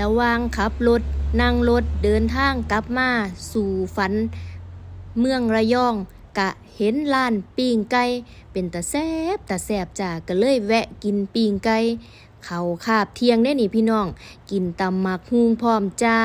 ระว่างขับรถ นั่งรถ เดินทางกลับมา สู่ฝัน เมืองระยอง กะเห็นร้านปิ้งไก่ เป็นตาแซบตาแซบจ้าก็เลยแวะกินปิ้งไก่เขาคาบเที่ยงได้นี่พี่น้อง กินตำหมักฮุงพร้อมจ้า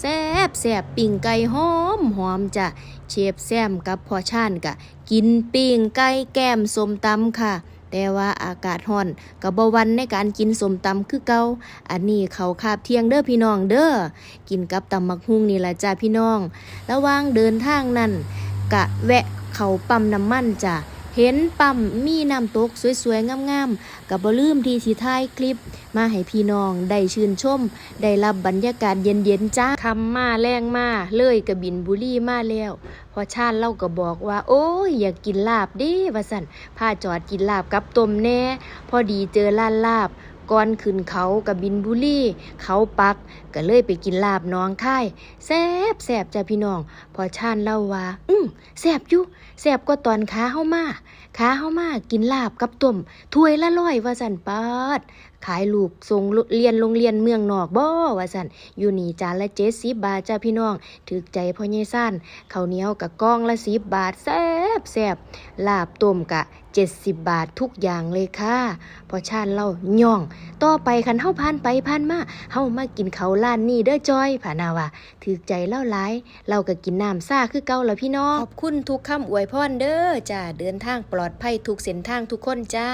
แซบแซบปิ้งไก่หอมหอมจ้ะเชฟแซมกับพอชานกะ กินปิ้งไก่แก้มสมตำค่ะ แต่ว่าอากาศห่อนกับบวันในการกินสมตำคือเกาอันนี้เขาคาบเที่ยงเด้อพี่น้องเด้อกินกับตำมักฮุงนี่ละจ้าพี่น้อง ระว่างเดินทางนั่นกะแวะเขาปั๊มน้ำมันจ้ะ เห็นปั๊มมีน้ำตกสวยๆ งามๆ กับบ่ลืมที่สิถ่ายคลิป มาให้พี่น้องได้ชื่นชม ได้รับบรรยากาศเย็นๆจ้าคำมาแรงมาเลยกระบินบุรีมาแล้วพอชาติเล่าก็บอกว่า โอ้ยอยากกินลาบดิว่าสันพาจอดกินลาบกับต้มแน่ พอดีเจอร้านลาบก่อนขึ้นเขากับบินบุรีเขาปักก็เลยไปกินลาบน้องค่ายแซบแซบจ้ะพี่น้อง พอชาติเล่าว่า อืมแซบอยู่แซบกว่าตอนขาเฮามา ขาเฮามากินลาบกับต้มถ้วยละร้อยว่าสันปาดขายลูกส่งเรียนโรงเรียนเมืองนอกบ่ว่าสันอยู่นี่จานละเจ็ดสิบบาทจ้าพี่น้องถึกใจพ่อเยสั้นข้าวเหนียวกับกล้องละสิบบาทแซ่ บแซบลาบต้มกะเจ็ดสิบบาททุกอย่างเลยค่ะพอชาติเล่าย่อง ต่อไปคันเฮาผ่านไปผ่านมาเฮามากินเขาล้านนี่เด้อจอยผานาว่าถึกใจเล่าหลาย เราก็กินน้ำซ่าคือเก่าแล้วพี่น้องขอบคุณทุกคำอวยพรเด้อจ้าเดินทางปลอดภัยทุกเส้นทางทุกคนจ้า